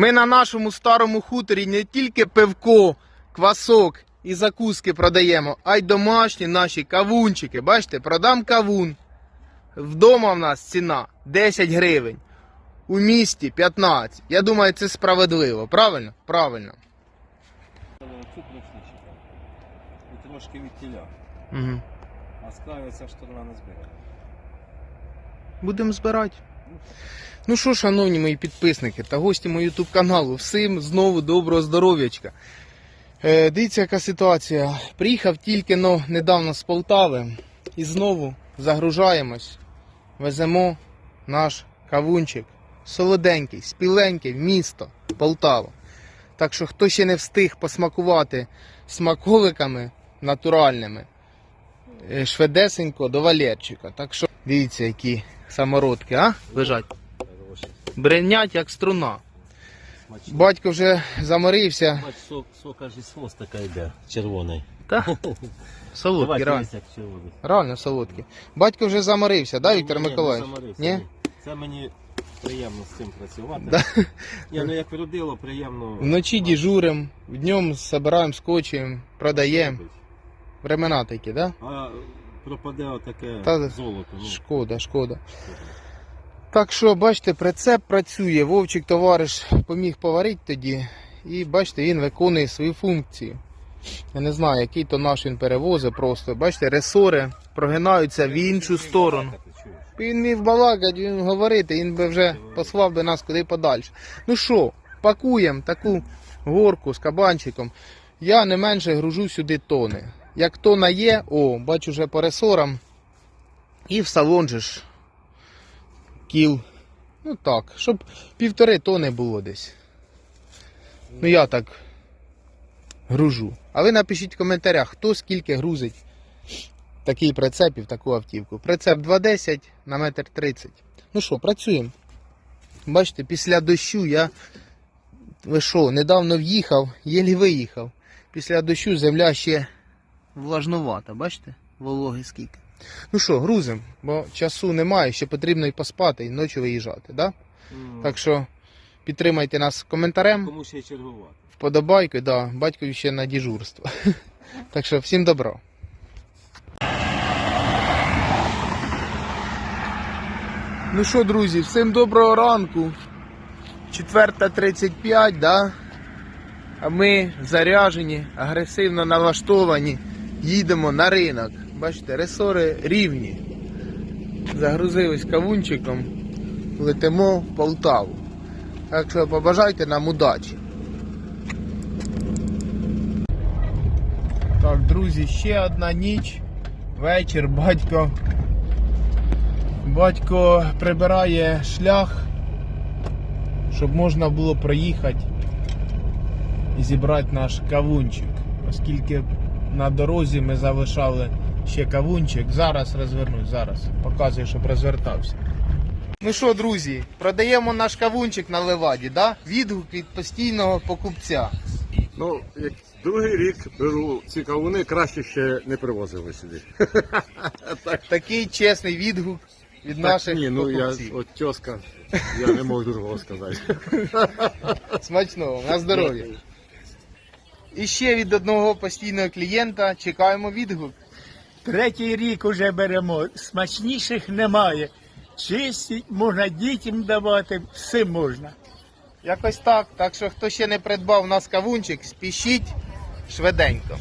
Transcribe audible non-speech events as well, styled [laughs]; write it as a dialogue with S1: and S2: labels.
S1: Ми на нашому старому хуторі не тільки пивко, квасок і закуски продаємо, а й домашні наші кавунчики. Бачите, продам кавун. Вдома в нас ціна 10 гривень. У місті 15. Я думаю, це справедливо. Правильно? Правильно.
S2: І трошки від тіля.
S1: Угу.
S2: А скаю ця сторона не збирає.
S1: Будемо збирати. Ну що, шановні мої підписники та гості мого ютуб каналу, всім знову доброго здоров'ячка. Е, дивіться, яка ситуація. Приїхав тільки но, недавно з Полтави і знову загружаємось. Веземо наш кавунчик. Солоденький, спіленький місто Полтаву. Так що, хто ще не встиг посмакувати смаколиками натуральними, е, шведесенько до Валерчика. Так що дивіться, які самородки, а? Лежать. Бренять як струна. Батько вже заморився.
S2: Бач, сок, сок аж із хвостика йде, червоний.
S1: Та? [laughs] Солодкі, реально. Реально солодкі. Батько вже заморився, да, Віктор
S2: Ні, не
S1: Миколаївич? Ні?
S2: Це мені приємно з цим працювати.
S1: Да.
S2: Ні, ну як родило, приємно.
S1: Вночі діжурим, днем збираємо, скочуємо, продаємо. Времена такі, да?
S2: А пропаде отаке
S1: Та-
S2: золото. Ну,
S1: Шкода, шкода. Так що, бачите, прицеп працює, Вовчик товариш поміг поварити тоді. І бачите, він виконує свою функцію. Я не знаю, який то наш він перевозить просто. Бачите, ресори прогинаються в іншу сторону. Він міг балакати, він говорити, він би вже послав би нас куди подальше. Ну що, пакуємо таку горку з кабанчиком. Я не менше гружу сюди тони. Як тона є, о, бачу вже по ресорам. І в салон же ж кіл. Ну так, щоб півтори тони було десь. Ну я так гружу. А ви напишіть в коментарях, хто скільки грузить такий прицеп і в таку автівку. Прицеп 2,10 на метр 30. Ну що, працюємо. Бачите, після дощу я. Ви що, недавно в'їхав, єлі виїхав. Після дощу земля ще влажнувата, бачите? Вологи скільки. Ну що, грузимо, бо часу немає, ще потрібно і поспати, і ночі виїжджати, да?
S2: М,
S1: Так що підтримайте нас коментарем,
S2: Кому ще чергувати?
S1: вподобайкою, да, батькові ще на дежурство. [laughs] Так що всім добро. Ну що, друзі, всім доброго ранку. 4.35, да? А ми заряжені, агресивно налаштовані. Їдемо на ринок. Бачите, ресори рівні. Загрузились кавунчиком. Летимо в Полтаву. Так що побажайте нам удачі. Так, друзі, ще одна ніч. Вечір, батько. Батько прибирає шлях, щоб можна було проїхати і зібрати наш кавунчик. Оскільки на дорозі ми залишали ще кавунчик. Зараз розвернусь, зараз. Показую, щоб розвертався. Ну що, друзі, продаємо наш кавунчик на леваді, да? Відгук від постійного покупця.
S3: Ну, як другий рік беру ці кавуни, краще ще не привозили сюди. [laughs]
S1: Такий чесний відгук від наших
S3: Ні, ну я от тьоска, я не можу другого сказати. [laughs]
S1: Смачного, на здоров'я. І ще від одного постійного клієнта чекаємо відгук.
S4: Третій рік уже беремо, смачніших немає. Чисті, можна дітям давати, все можна.
S1: Якось так. Так що хто ще не придбав у нас кавунчик, спішіть швиденько.